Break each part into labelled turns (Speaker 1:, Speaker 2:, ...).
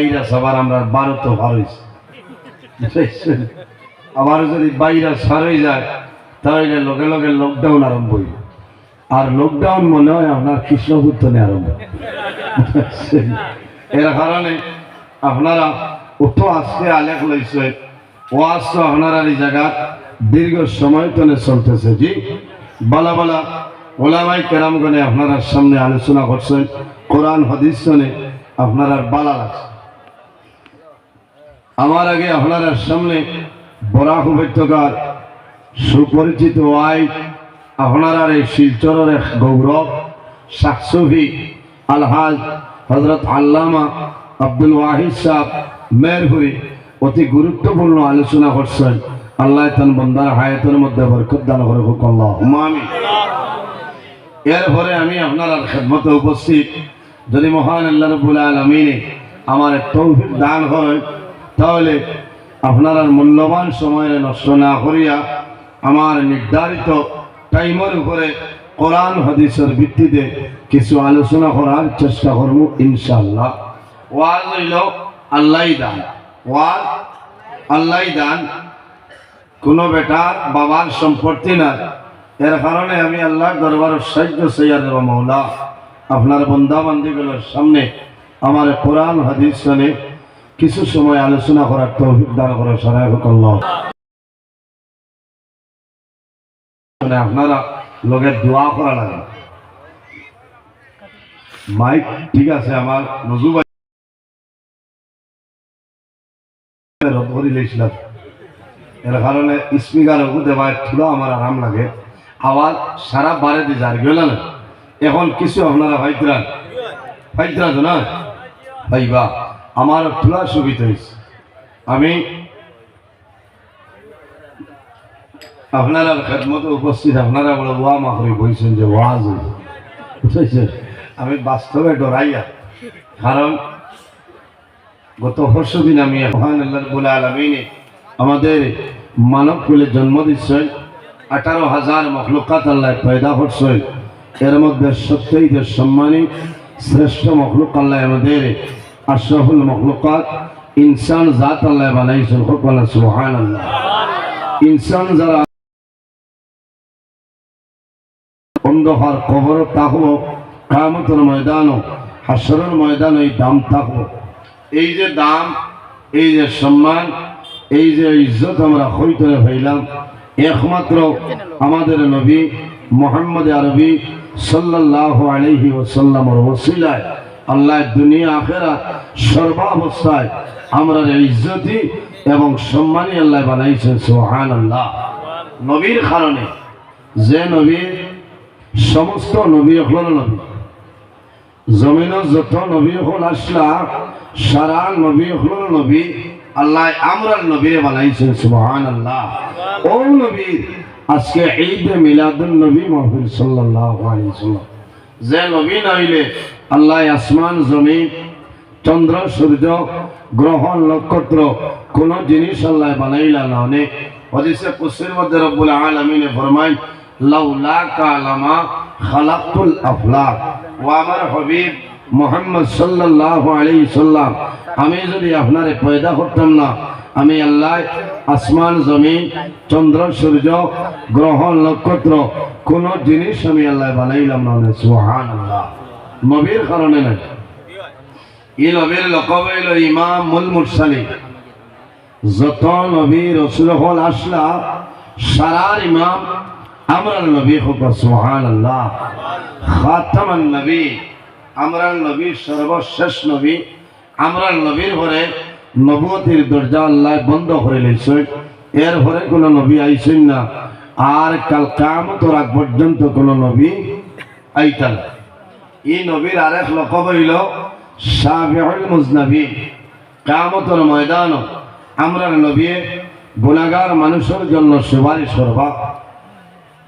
Speaker 1: বাইরা সবার আমরা বারো তো ভালোইছি আবার যদি বাইরা সারই যায়, তাহলে লগে লগে লকডাউন আরম্ভ হইল। আর লকডাউন মনে হয় আপনার কৃষ্ণপুত্তনে আরম্ভ। এর কারণে আপনারা অত আজকে আলেখ লইছে, ওয়াজ তো আপনারা এই জায়গা দীর্ঘ সময় তনে চলতেছে। জি, বালা বালা ওলামাই কেরামগণে আপনারা সামনে আলোচনা করছেন কোরআন, হদিস আপনারা বালা লাগছে। আমার আগে আপনার সামনে বরাক উপত্যকার সুপরিচিত ওয়াই আপনারা এই শিলচরের গৌরব সাকসুফি আলহাজ হজরত আল্লামা আব্দুল ওয়াহিদ সাহ মেরপুরি অতি গুরুত্বপূর্ণ আলোচনা করছেন। আল্লাহ বন্দার হায়াতের মধ্যে বরকত দান করে আমি এরপরে আমি আপনার খেদমতে উপস্থিত। যদি মহান আল্লাহ রবুল আলমিনে আমার তৌফিক দান হয় তাহলে আপনারা মূল্যবান সময়ে নষ্ট না করিয়া আমার নির্ধারিত টাইমের উপরে কোরআন, হাদিসের ভিত্তিতে কিছু আলোচনা করার চেষ্টা করব ইনশাল্লাহ ওয়াজ হইল আল্লাহ দান। ওয়াজ আল্লাহ দান। কোনো বেটার বাবার সম্পত্তি না এর কারণে আমি আল্লাহর দরবার সাহায্য সৈয়াদ দেব মৌলা আপনার বন্ধা বান্দিগুলোর সামনে আমার কোরআন, হাদিস শুনে কিছু সময় আলোচনা করার তৌফিক দান করার আল্লাহ। মানে আপনারা লোকের দোয়া করা লাগে। মাইক ঠিক আছে, আমার নজু ভাই রদ করে লেছিলাম এর কারণে স্পিকার দেওয়ার থুলো আমার আরাম লাগে। আওয়াজ সারা বারে দিয়ে যার গেল না এখন কিছু আপনারা ভাইতরান ভাইতরান না? ভাইবা। আমার তোলা সুবিধা হয়েছে। আমি আপনারা খেদমতে উপস্থিত, আপনারা বলে ওয়া মাকড়ি বলছেন যে ওয়াজ। বুঝেছেন? আমি বাস্তবে ডরাইয়া, কারণ গত পরশু দিন আমি আল্লাহ বলে আলমিনে আমাদের মানব কুলে জন্ম দিচ্ছেন, আঠারো হাজার মখলুকাত আল্লাহ পয়দা করছেন। এর মধ্যে সত্যই যে সম্মানী শ্রেষ্ঠ মখলুক আল্লাহ আমাদের আশরাফুল মখলুকাত, ইনসান জাত আল্লাহ বানাইছেন সকল সুহান আল্লাহ ইনসান যারা অন্ধকার কবর থাকব কামতের ময়দানও হাসরের ময়দান এই দাম থাকব। এই যে দাম, এই যে সম্মান, এই যে ইজ্জত আমরা হইতরে হইলাম একমাত্র আমাদের নবী মোহাম্মদ আরবি সাল্লাহ আলহি ওসাল্লামর ওসিলায়। আল্লাহ দুনিয়া আখেরা সর্বাবস্থায় আমরা এই ইজ্জতি এবং সম্মানী আল্লাহ বানাইছেন সোহান আল্লাহ নবীর কারণে। যে নবীর সমস্ত নবী হল নবী। জমিনের যত নবী হল আসলা, সারা নবী হল নবী। আল্লাহ আমরার নবী বানাইছেন সুবহান আল্লাহ ও নবী, আজকে ঈদ মিলাদুল নবী আলাইহি সাল্লাম যে নবী নইলে আল্লাহ আসমান, জমিন, চন্দ্র, সূর্য, গ্রহ, নক্ষত্র, কোন জিনিস আল্লাহ বানাইলা না অনেক হদিসে কুসির মধ্যে রব্বুল আলামিনে ফরমায়, লাউলা কালামা খালাকুল আফলাক। ও আমার হবিব মোহাম্মদ সাল্লাল্লাহু আলাইহি সাল্লাম, আমি যদি আপনারে পয়দা করতাম না, আমি আল্লাহ আসমান, জমিন, চন্দ্র, সূর্য, গ্রহ, নক্ষত্র, কোন জিনিস আমি আল্লাহ বানাইলাম না। সুবহানাল্লাহ। নবীর কারণে না এই নবীর লকব হইল ইমাম মুল মুরসালিন। যত নবী রসুল হল আসলা, সারার ইমাম আমরার নবী হোক সুহান আল্লাহ খাতামান নবী, আমরার নবী সর্বশেষ নবী, আমরার নবীর ঘরে নবতির দরজা আল্লাহ বন্ধ করে লইছে এর ঘরে কোনো নবী আইছেন না। আর কাল কাম রাগ পর্যন্ত কোনো নবী আইতাল এই নবীর আরেক লকব হইল শাফিউল মুজনাবি কামতর ময়দান আমরা নবী গুনাগার মানুষের জন্য সুপারিশ করবা।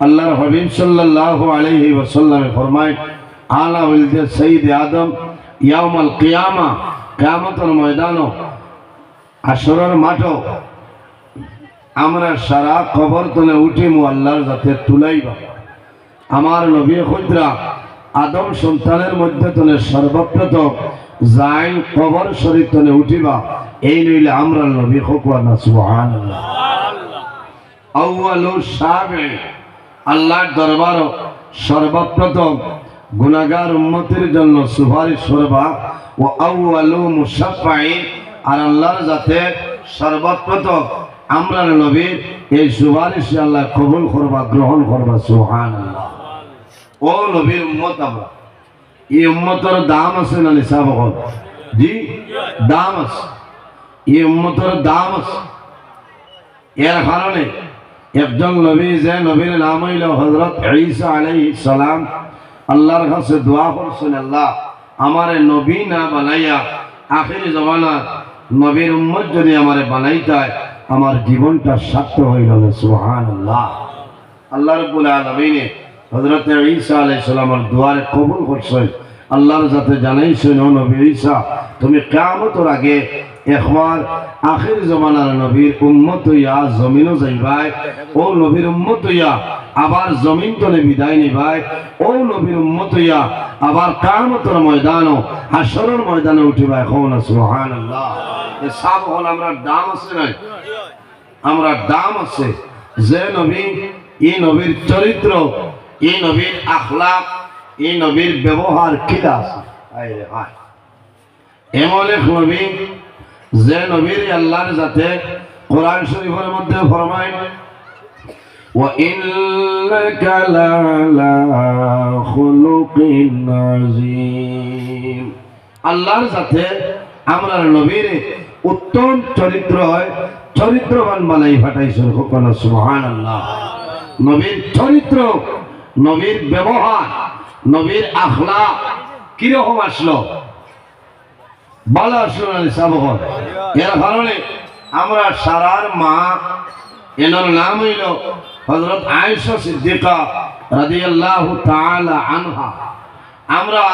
Speaker 1: আল্লাহর হবিব সাল্লাল্লাহু আলাইহি ওয়াসাল্লামে ফরমায়, আলা ওয়ালদে সাইয়্যিদ আদম ইয়াউমাল কিয়ামা কিয়ামতের ময়দান আসরের মাঠও আমরা সারা কবর তলে উঠিমু আল্লাহর যাতে তুলাইবা। আমার নবী খুদরা আদম সন্তানের মধ্যে তনে সর্বপ্রথম যাইন কবর শরীফ তনে উঠিবা। এই নইলে আমরা নবী হকুয়া না, সুবহানাল্লাহ। আউয়ালু সাবে আল্লাহর দরবার সর্বপ্রথম গুনাহগার উম্মতের জন্য সুপারিশ করবা। ও আউয়ালু মুসাফাই আর আল্লাহর যাতে সর্বপ্রথম আমরা নবীর এই সুপারিশ আল্লাহ কবুল করবা, গ্রহণ করবা, সুবহানাল্লাহ। ও নবীর উম্মত আমরা। এই উম্মতের দাম আছে না নিসাব হল? জি? দাম আছে। এই উম্মতের দাম আছে। এর কারণে একজন নবী যে নবীর নাম হইল হজরত ঈসা আলাইহিস সালাম, আল্লাহর কাছে দোয়া করছেন, আল্লাহ, আমারে নবী না বানাইয়া আখির জমানা নবীর উম্মত যদি আমারে বানাইতায়, আমার জীবনটা সার্থক হইল না, সুবহানাল্লাহ। আল্লাহ রব্বুল আলামিনে হযরত ঈসা আলাইহিস সালামের দুয়ারে কবুল করছেন। আল্লাহর যাতে জানাইছেন, ও নবী ঈসা, তুমি কিয়ামতের আগে একবার আখির জমানার নবীর উম্মত হইয়া জমিনও যাইবাই, ও নবীর উম্মত হইয়া আবার জমিন তলে বিদায় নিবাই, ও নবীর উম্মত হইয়া আবার কিয়ামতের ময়দানও, হাসরের ময়দানে উঠিবাই। কোন সুবহানাল্লাহ। এ সব হল, আমরা দাম আছে নাই? আমরা দাম আছে। যে নবী, এই নবীর চরিত্র এই নবীর আখলাক এই নবীর ব্যবহার কিলা আছে হায় রে হায়। এমন এক নবী যে নবীর আল্লাহর যাতে কোরআন শরীফের মধ্যে ফরমায় وإنك لعلى خلق عظيم আল্লাহর সাথে আমরা নবীর উত্তম চরিত্র হয় চরিত্রবান বানাই ফাটাইছেন কখনো সুহান আল্লাহ নবীর চরিত্র নবীর ব্যবহার, নবীর আখলা কীরকম আসলো? ভালো আসলো না সাবহর এর কারণে আমরা সারার মা, এনার নাম হইল হজরত আয়েশা সিদ্দিকা রাদিয়াল্লাহু আনহা। আমরা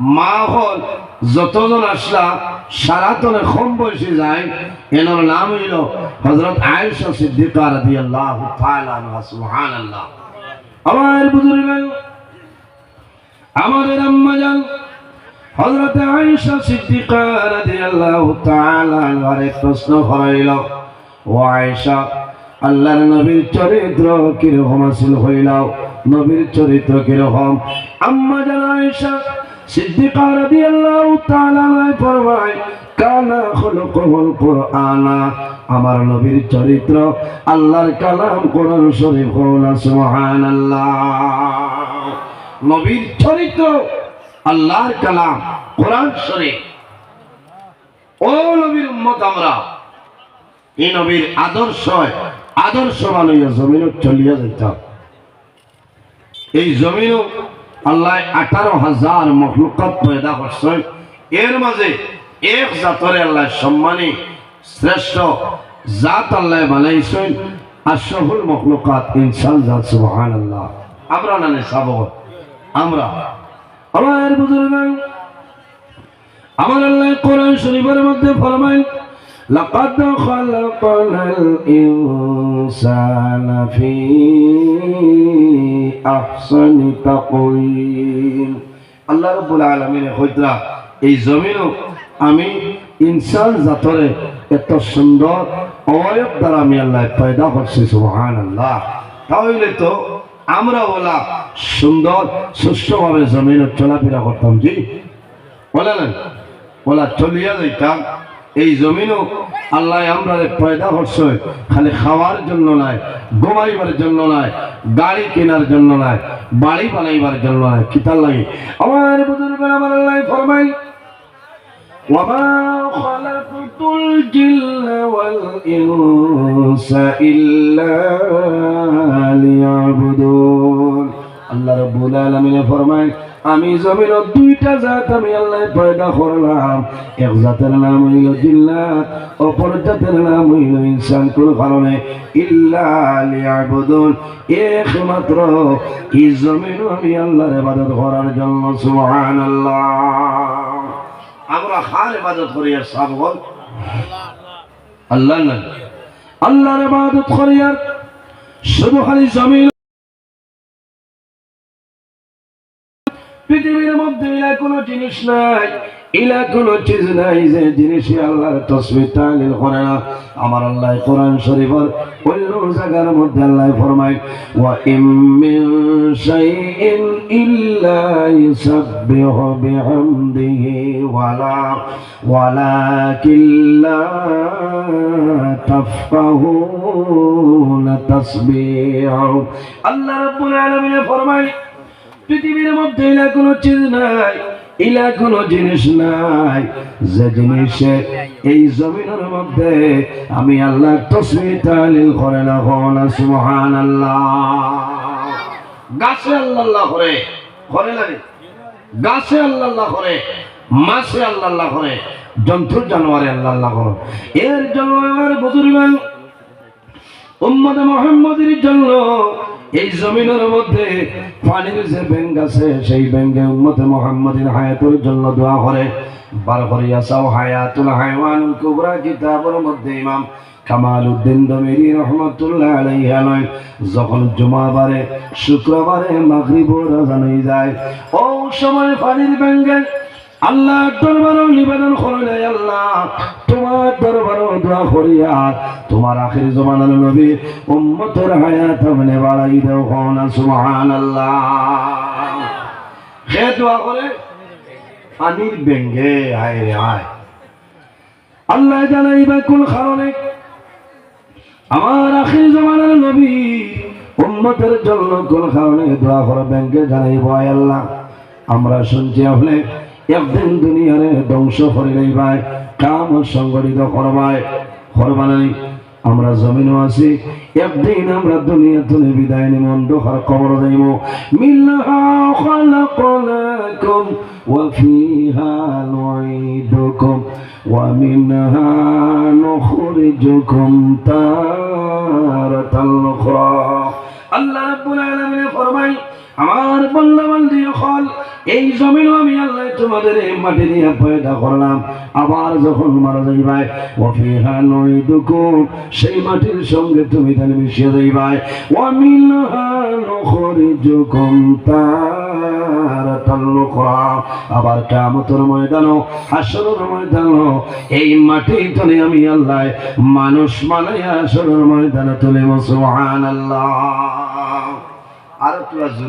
Speaker 1: মা হল যতজন আসলা সারাতনে কম বয়সে যায়, এনার নাম হইল হজরত আনহা আমার বুজুর্গ আমাদের আম্মা জান হযরত আয়েশা সিদ্দিকা রাদিয়াল্লাহু তাআলা আনহার প্রশ্ন হইল ও আয়েশা, আল্লাহর নবীর চরিত্র কীরকম আছিল হইলাও নবীর চরিত্র কীরকম? আম্মা জান আয়েশা সিদ্দিকা রাদিয়াল্লাহু তাআলা ফরমায়, কানা খুলুকুল কুরআনা। আমার নবীর চরিত্র, আল্লাহর কালাম কোরআন শরীফ সুবহানাল্লাহ। নবীর চরিত্র, আল্লাহর কালাম কোরআন শরীফ। ও নবীর উম্মত আমরা এই নবীর আদর্শ আদর্শ বানাইয়া জমিন চলিয়া যেতাম এই জমিন আল্লাহ আঠারো হাজার মখলুকাত পয়দা করছেন। এর মাঝে এক জাতরে আল্লাহ সম্মানী শ্রেষ্ঠ জাত আল্লাহ বানাইছেন আশরাফুল মখলুকাত ইনসান জাত সুবহানাল্লাহ আমরা না সাবক আমরা আমার বুজুর্গ আমার আল্লাহ কোরআন শরীফের মধ্যে ফরমায় لقد خلقنا الإنسان في أحسن تقويم আল্লাহ রব্বুল আলমিনের হইতরা এই জমিনও আমি ইনসান জাতরে এত সুন্দর অবয়ব দ্বারা আমি আল্লাহ পয়দা করছি সুবহান আল্লাহ তাহলে তো আমরা বলা সুন্দর, সুস্থভাবে জমিনে চলাফেরা করতাম, জি। বলে না বলা চলিয়া যাইতাম, এই জমিনও আল্লাহ আমরা পয়দা করছে, খালি খাওয়ার জন্য নয় ঘুমাইবার জন্য নয় গাড়ি কেনার জন্য নয় বাড়ি বানাইবার জন্য নয় কিতার লাগে। আমার বুজুর্গ আমার আল্লাহ ফরমাই وما خلقت الجن والإنس إلا ليعبدون আল্লাহ রব্বুল আলামিন ফরমায় আমি জমির দুইটা জাত আমি আল্লাহ পয়দা করলাম এক জাতের নাম হইল জিল্লাত অপর জাতের নাম হইল ইনসান কোন কারণে ইল্লা লিয়াবুদুন একমাত্র এই জমিন আমি আল্লাহর ইবাদত করার জন্য সুবহানাল্লাহ আমরা হার ইবাদত করি আর সব বল। আল্লাহ আল্লাহর ইবাদত করি আর শুধু খালি জমিন পৃথিবীর মধ্যে ইলা কোনো জিনিস নাই। ইলা কোনো চিজ নাই যে জিনিসই আল্লাহর তসবির তালিল করে না। আমার আল্লাহ কোরআন শরীফের অন্য জায়গার মধ্যে আল্লাহ ফরমায়, ওয়া ইম শাইইন ইল্লা ইউসাব্বিহু বিহামদিহি ওয়ালা ওয়ালাকিল্লা তাফকাহুনা তাসবিহু। আল্লাহ রাব্বুল আলামিন ফরমায় পৃথিবীর মধ্যে ইলা কোনো চিজ নাই, ইলা কোনো জিনিস নাই। যে জিনিসে এই জমিনের মধ্যে আমি আল্লাহ তসবি তালিল করে না হনা সুবহান আল্লাহ গাছে আল্লাহ করে করে লাগে। গাছে আল্লাহ করে, মাছে আল্লাহ করে জন্তু জানোয়ারে আল্লাহ করে। এর জন্য আমার বুজুর্গান উম্মত মোহাম্মদের জন্য এই জমিনের মধ্যে পানির যে ব্যাংক আছে, সেই ব্যাংকে উম্মতে মোহাম্মদের হায়াতের জন্য দোয়া করে। বার করিয়া চাও হায়াতুল হায়ওয়ান কুবরা কিতাবের মধ্যে ইমাম কামাল উদ্দিন দমেরি রহমতুল্লাহ আলাইহা নয়, যখন জুমাবারে, শুক্রবারে মাগরিব রাজান হয়ে যায়, ও সময় পানির ব্যাংকে আল্লাহ দরবারও নিবেদন করলে আল্লাহ। তোমার দরবারও দোয়া করিয়া তোমার আখের জমানার নবী উম্মতের হায়াত মানে বাড়াই দেও না, সুবহানাল্লাহ। হে দোয়া করে পানির ব্যঙ্গে আয় রে আয় আল্লাহ কোন কারণে আমার আখির জমানার নবী উম্মতের জন্য কোন কারণে দোয়া করে ব্যাংকে জানাইব আল্লাহ। আমরা শুনছি আপনি একদিন দুনিয়ারে ধ্বংস করিলেই ভাই। কাম সংগঠিত করবায় করবানাই আমরা জমিনও আছি। একদিন আমরা দুনিয়া তুলে বিদায় নিব, অন্ধকার কবর যাইব মিল্লাহা খালাকনাকুম আল্লাহ আমার বন্ধু বান্ধব হল এই জমিন আমি আল্লাহ তোমাদের মাটি দিয়ে পয়দা করলাম। আবার যখন মারা যাইবাই ওফিহা নই দুকুম সেই মাটির সঙ্গে তুমি তাহলে মিশিয়ে যাইবাই তারাতাল আবার কিয়ামতের ময়দানও ময়দানও, এই মাটি তুলে আমি আল্লাহ মানুষ মানাইয়া হাসরের ময়দানে তুলে সুবহানাল্লাহ। আর একটু জোরে